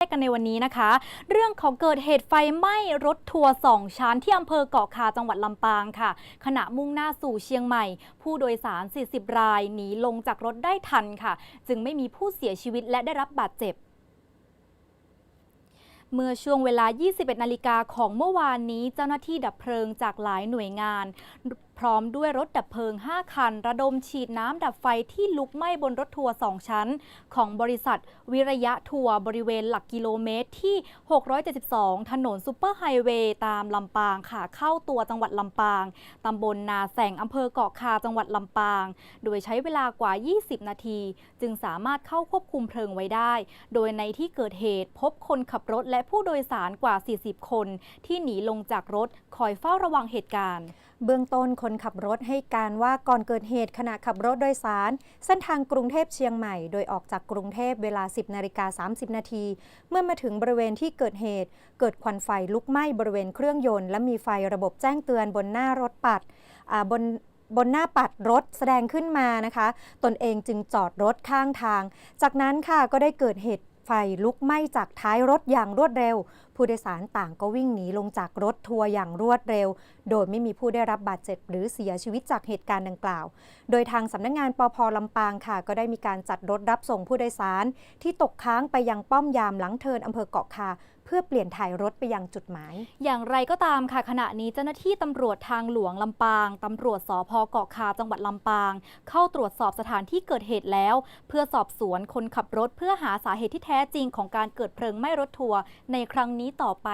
กันในวันนี้นะคะ เรื่องของเกิดเหตุไฟไหม้รถทัวร์สองชั้นที่อำเภอเกาะคาจังหวัดลำปางค่ะ ขณะมุ่งหน้าสู่เชียงใหม่ ผู้โดยสาร 40 รายหนีลงจากรถได้ทันค่ะ จึงไม่มีผู้เสียชีวิตและได้รับบาดเจ็บเมื่อช่วงเวลา 21 นาฬิกาของเมื่อวานนี้ เจ้าหน้าที่ดับเพลิงจากหลายหน่วยงาน พร้อมด้วยรถดับเพลิง 5 คัน ระดมฉีดน้ำดับไฟที่ลุกไหม้บนรถทัวร์ 2 ชั้น ของบริษัทวิระยะทัวร์บริเวณหลักกิโลเมตรที่ 672 ถนนซูเปอร์ไฮเวย์ตามลำปางค่ะเข้าตัวจังหวัดลำปาง ตำบลนาแสงอำเภอเกาะคาจังหวัดลำปาง โดยใช้เวลากว่า 20 นาที จึงสามารถเข้าควบคุมเพลิงไว้ได้ โดยในที่เกิดเหตุพบคนขับรถและผู้โดยสารกว่า 40 คน ที่หนีลงจากรถคอยเฝ้าระวังเหตุการณ์ เบื้องต้นคนขับรถให้การว่าก่อนเกิดเหตุขณะขับรถโดยสาร เส้นทางกรุงเทพเชียงใหม่ โดยออกจากกรุงเทพเวลา 10นาฬิกา30 นาที เมื่อมาถึงบริเวณที่เกิดเหตุ เกิดควันไฟลุกไหม้บริเวณเครื่องยนต์ และมีไฟระบบแจ้งเตือนบนหน้ารถปัดบนบนหน้าปัดรถแสดงขึ้นมานะคะ ตนเองจึงจอดรถข้างทาง จากนั้นค่ะก็ได้เกิดเหตุ ไฟลุกไหม้จากท้ายรถอย่างรวดเร็ว ผู้โดยสารต่างก็วิ่งหนีลงจากรถทัวร์อย่างรวดเร็ว โดยไม่มีผู้ได้รับบาดเจ็บหรือเสียชีวิตจากเหตุการณ์ดังกล่าว โดยทางสำนักงงานปพลำปางค่ะ ก็ได้มีการจัดรถรับส่งผู้โดยสาร ที่ตกค้างไปยังป้อมยามหลังเทินอำเภอเกาะคาเพื่อเปลี่ยนถ่ายรถไปยังจุดหมาย อย่างไรก็ตามค่ะขณะนี้เจ้าหน้าที่ตำรวจทางหลวงลำปางตำรวจสพเกาะคาจังหวัดลำปาง เข้าตรวจสอบสถานที่เกิดเหตุแล้ว เพื่อสอบสวนคนขับรถเพื่อหาสาเหตุที่แทท้จริงของการเกิดเพลิงไหม้รถทัวร์ในครั้งนี้ต่อไป